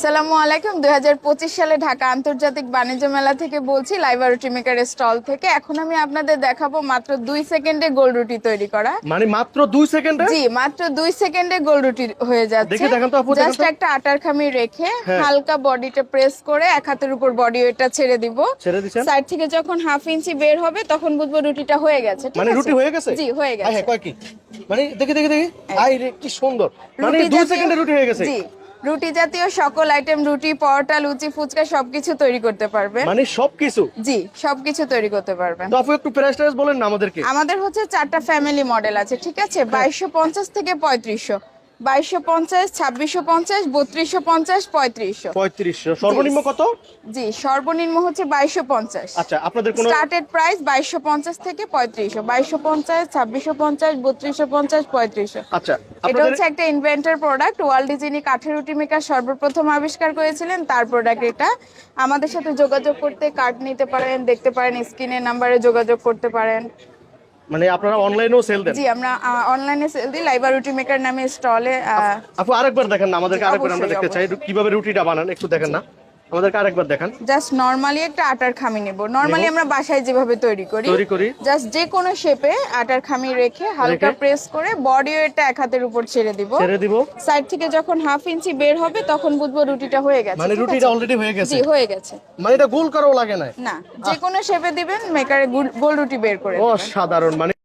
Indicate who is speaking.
Speaker 1: আসসালামু আলাইকুম। দুই সালে ঢাকা আন্তর্জাতিক বাণিজ্য মেলা থেকে বলছি লাইভ রুটি মেকারের স্টল থেকে। এখন আমি আপনাদের দেখাবো মাত্র দুই সেকেন্ডে গোল রুটি তৈরি করা।
Speaker 2: মানে মাত্র দুই সেকেন্ডে?
Speaker 1: জি মাত্র দুই সেকেন্ডে গোল রুটি হয়ে যাচ্ছে। জাস্ট একটা আটার খামি রেখে
Speaker 2: হ্যাঁ।
Speaker 1: হালকা বডিটা প্রেস করে এক হাতের উপর বডি ওয়েটটা ছেড়ে দিব। সাইড থেকে যখন হাফ ইঞ্চি বের হবে তখন বুঝব রুটিটা হয়ে গেছে।
Speaker 2: মানে রুটি হয়ে গেছে?
Speaker 1: জি হয়ে গেছে।
Speaker 2: কয় কি? মানে দেখি দেখি দেখি। আই রে কি সুন্দর। মানে দুই সেকেন্ডে রুটি হয়ে গেছে।
Speaker 1: জি। রুটি জাতীয় সকল আইটেম রুটি পরোটা লুচি ফুচকা সবকিছু তৈরি করতে পারবেন
Speaker 2: মানে সবকিছু?
Speaker 1: জি সবকিছু তৈরি করতে পারবেন
Speaker 2: তো আপু একটু প্রাইস টাইস বলেন না আমাদেরকে।
Speaker 1: আমাদের হচ্ছে চারটা ফ্যামিলি মডেল আছে ঠিক আছে?
Speaker 2: হ্যাঁ।
Speaker 1: বাইশশো পঞ্চাশ থেকে পঁয়ত্রিশশো। বাইশশো পঞ্চাশ ছাব্বিশশো পঞ্চাশ বত্রিশশো পঞ্চাশ পঁয়ত্রিশশো।
Speaker 2: পঁয়ত্রিশশো। সর্বনিম্ন কত?
Speaker 1: জি সর্বনিম্ন হচ্ছে বাইশশো পঞ্চাশ।
Speaker 2: আচ্ছা আপনাদের কোনো
Speaker 1: স্টার্টেড প্রাইস বাইশশো পঞ্চাশ থেকে পঁয়ত্রিশশো। বাইশশো পঞ্চাশ ছাব্বিশশো পঞ্চাশ বত্রিশশো পঞ্চাশ পঁয়ত্রিশশো।
Speaker 2: আচ্ছা
Speaker 1: এটা হচ্ছে একটা ইনভেন্টর প্রোডাক্ট ওয়ার্ল্ডে যিনি কাঠের রুটি মেকার সর্বপ্রথম আবিষ্কার করেছিলেন তার প্রোডাক্ট এটা। আমাদের সাথে যোগাযোগ করতে কার্ড নিতে পারেন দেখতে পারেন স্ক্রিনের নাম্বারে যোগাযোগ করতে পারেন।
Speaker 2: মানে আপনারা অনলাইনেও সেল দেন?
Speaker 1: জি আমরা অনলাইনে সেল দিই। লাইভার রুটি মেকার নামে স্টলে
Speaker 2: আপু আরেকবার দেখেন না আমাদেরকে আরেকবার আমরা দেখতে চাই। কীভাবে রুটিটা বানান একটু দেখেন না। আমাদেরকে আরেকবার দেখান।
Speaker 1: জাস্ট নর্মালি একটা আটার খামি নেব। নর্মালি আমরা বাসায় যেভাবে তৈরি করি
Speaker 2: তৈরি করি।
Speaker 1: জাস্ট যে কোনো শেপে আটার খামি রেখে হালকা প্রেস করে বডি ওয়েটটা এক হাতের উপর ছেড়ে দিব।
Speaker 2: ছেড়ে দিব।
Speaker 1: সাইড থেকে যখন হাফ ইঞ্চি বের হবে তখন বুঝব রুটিটা হয়ে গেছে
Speaker 2: মানে রুটিটা অলরেডি হয়ে গেছে।
Speaker 1: জি হয়ে গেছে।
Speaker 2: মানে এটা গোল করাও লাগে না।
Speaker 1: না যে কোনো শেপে দিবেন মেকারে গোল রুটি বের করে
Speaker 2: ও
Speaker 1: দিবেন।
Speaker 2: সাধারণ মানে